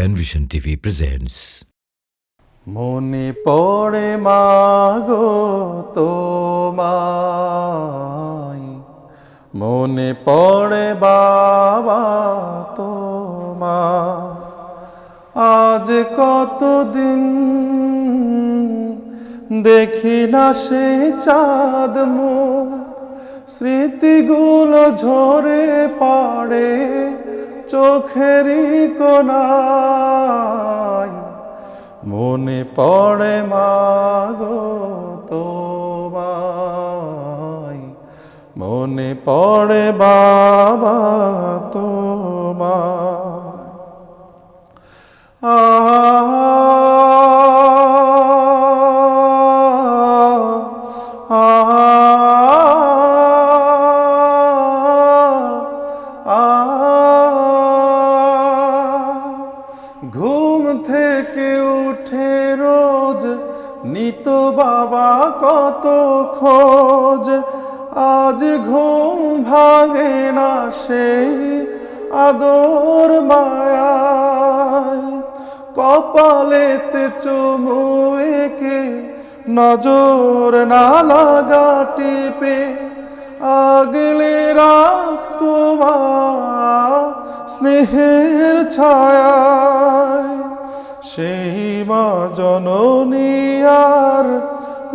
Penvision TV presents. মনে পড়ে মাগো তোমায়। মনে পড়ে বাবা তোমার আজ কতদিন দেখি না সে চাঁদ মুখ। স্মৃতিগুলো ঝরে পাড়ে। চোখেরই কোনায় মনে পড়ে মাগো তোমায়। মনে পড়ে বাবা তোমায়। আ ঘুম থেকে উঠে রোজ, নিত বাবা কত খোঁজ। আজ ঘুম ভাঙে না সেই আদর মায়ায়। কপালেতে চুমু একে নজর না লাগা টিপে আগলে রাখ তোমার স্নেহের ছায়ায়। সেই মা জননী আর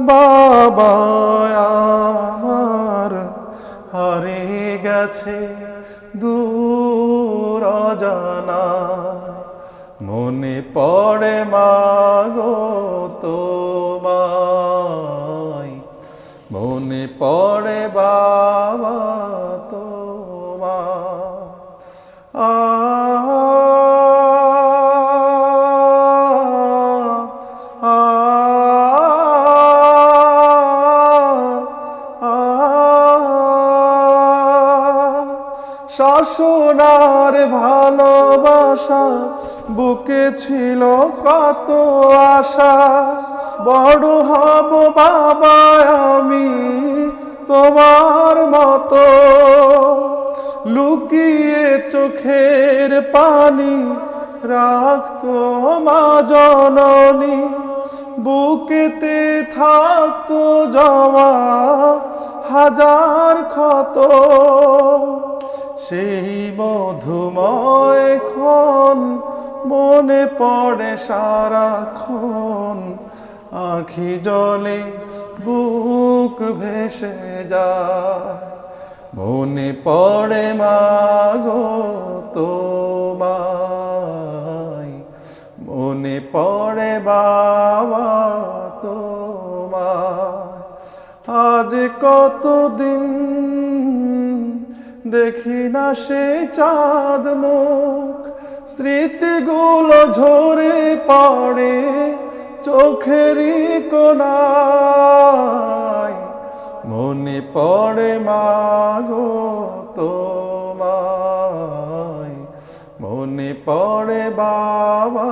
বাবা আমার। হারে গেছে দূর অজানায় মনে পড়ে মাগো তোমায়। মনে পড়ে বাবা শাসনার ভালোবাসা, বুকে ছিল কত আশা। বড় হব বাবা আমি তোমার মতো। লুকিয়ে চোখের পানি রাখতো মা জননী। বুকেতে থাকতো জমা হাজার ক্ষত। সেই মধুময় ক্ষণ, মনে পড়ে সারাক্ষণ। আখি জলে বুক ভেসে যায়, মনে পড়ে মাগো তোমায়। মনে পড়ে বাবা তোমায়। আজ কতদিন দেখি না সে চাঁদ মুখ। স্মৃতিগুলো ঝরে পড়ে চোখেরই কোনায় মনে পড়ে, মাগো তোমায়। মনে পড়ে, বাবা